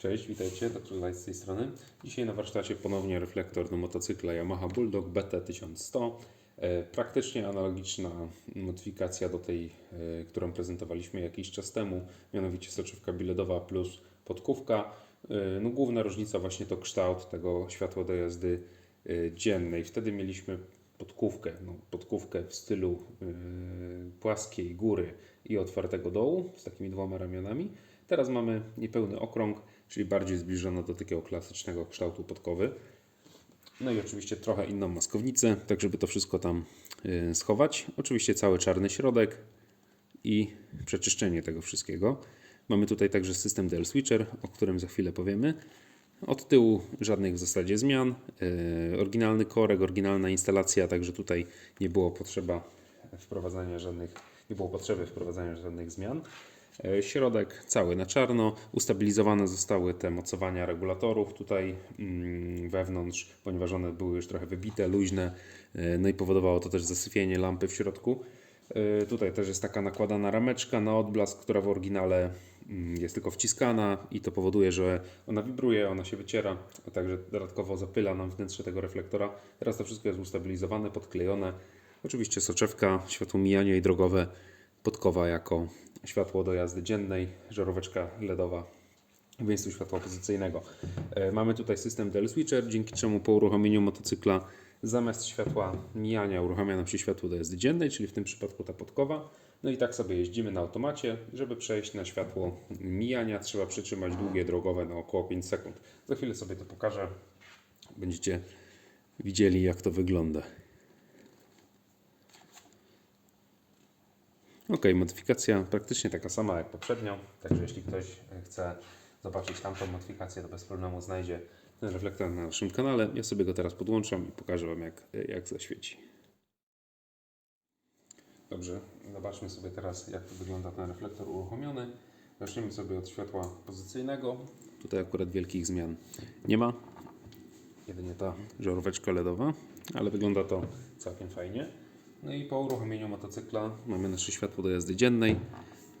Cześć, witajcie, Dr. Light z tej strony. Dzisiaj na warsztacie ponownie reflektor do motocykla Yamaha Bulldog BT1100. E, Praktycznie analogiczna modyfikacja do tej, e, którą prezentowaliśmy jakiś czas temu, mianowicie soczewka biledowa plus podkówka. E, No, główna różnica właśnie to kształt tego światła do jazdy dziennej. Wtedy mieliśmy podkówkę, no, podkówkę w stylu płaskiej góry i otwartego dołu z takimi dwoma ramionami. Teraz mamy niepełny okrąg, czyli bardziej zbliżono do takiego klasycznego kształtu podkowy. No i oczywiście trochę inną maskownicę, tak żeby to wszystko tam y, schować. Oczywiście cały czarny środek i przeczyszczenie tego wszystkiego. Mamy tutaj także system DL Switcher, o którym za chwilę powiemy. Od tyłu żadnych w zasadzie zmian. Y, Oryginalny korek, oryginalna instalacja, także tutaj nie było potrzeba wprowadzania żadnych, nie było potrzeby wprowadzania żadnych zmian. E, Środek cały na czarno. Ustabilizowane zostały te mocowania regulatorów tutaj mm, wewnątrz, ponieważ one były już trochę wybite, luźne. e, No i powodowało to też zasyfienie lampy w środku. E, Tutaj też jest taka nakładana rameczka na odblask, która w oryginale mm, jest tylko wciskana i to powoduje, że ona wibruje, ona się wyciera, a także dodatkowo zapyla nam wnętrze tego reflektora. Teraz to wszystko jest ustabilizowane, podklejone. Oczywiście soczewka, światło mijania i drogowe, podkowa jako światło do jazdy dziennej, żaróweczka LEDowa miejscu światła pozycyjnego. E, Mamy tutaj system DL Switcher, dzięki czemu po uruchomieniu motocykla zamiast światła mijania uruchamia nam się światło do jazdy dziennej, czyli w tym przypadku ta podkowa. No i tak sobie jeździmy na automacie. Żeby przejść na światło mijania trzeba przytrzymać długie drogowe na około 5 sekund. Za chwilę sobie to pokażę. Będziecie widzieli jak to wygląda. Ok, modyfikacja praktycznie taka sama jak poprzednio, także jeśli ktoś e, chce zobaczyć tamtą modyfikację, to bez problemu znajdzie ten reflektor na naszym kanale. Ja sobie go teraz podłączam i pokażę Wam jak, e, jak zaświeci. Dobrze, zobaczmy sobie teraz jak wygląda ten reflektor uruchomiony. Zaczniemy sobie od światła pozycyjnego. Tutaj akurat wielkich zmian nie ma. Jedynie ta żaróweczka LEDowa, ale wygląda to całkiem fajnie. No i po uruchomieniu motocykla mamy nasze światło do jazdy dziennej,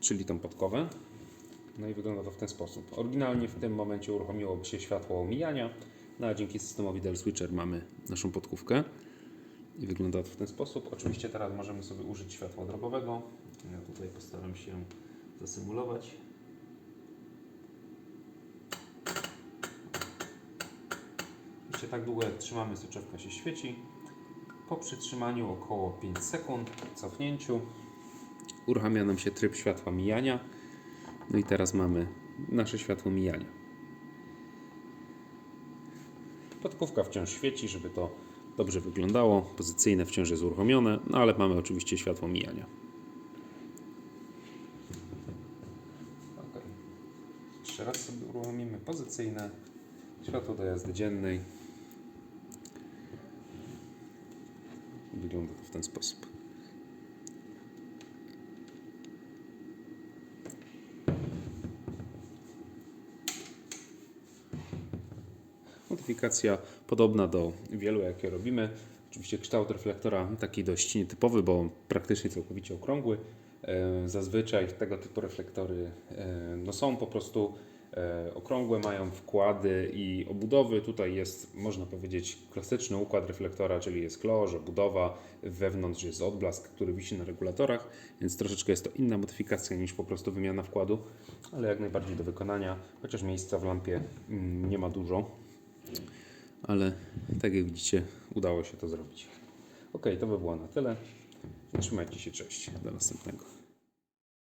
czyli tą podkowę. No i wygląda to w ten sposób. Oryginalnie w tym momencie uruchomiłoby się światło omijania, no a dzięki systemowi Del Switcher mamy naszą podkówkę. I wygląda to w ten sposób. Oczywiście teraz możemy sobie użyć światła drogowego. Ja tutaj postaram się zasymulować. Jeśli tak długo jak trzymamy, soczewka się świeci. Po przytrzymaniu około 5 sekund, cofnięciu, uruchamia nam się tryb światła mijania. No i teraz mamy nasze światło mijania. Podkówka wciąż świeci, żeby to dobrze wyglądało. Pozycyjne wciąż jest uruchomione, no ale mamy oczywiście światło mijania. Ok. Jeszcze raz sobie uruchomimy pozycyjne światło do jazdy dziennej. Wygląda to w ten sposób. Modyfikacja podobna do wielu, jakie robimy. Oczywiście kształt reflektora taki dość nietypowy, bo praktycznie całkowicie okrągły. E, Zazwyczaj tego typu reflektory e, no są po prostu okrągłe, mają wkłady i obudowy. Tutaj jest, można powiedzieć, klasyczny układ reflektora, czyli jest klosz, obudowa, wewnątrz jest odblask, który wisi na regulatorach, więc troszeczkę jest to inna modyfikacja niż po prostu wymiana wkładu, ale jak najbardziej do wykonania, chociaż miejsca w lampie mm, nie ma dużo ale tak jak widzicie, udało się to zrobić. Ok, to by było na tyle. Trzymajcie się, cześć. Do następnego.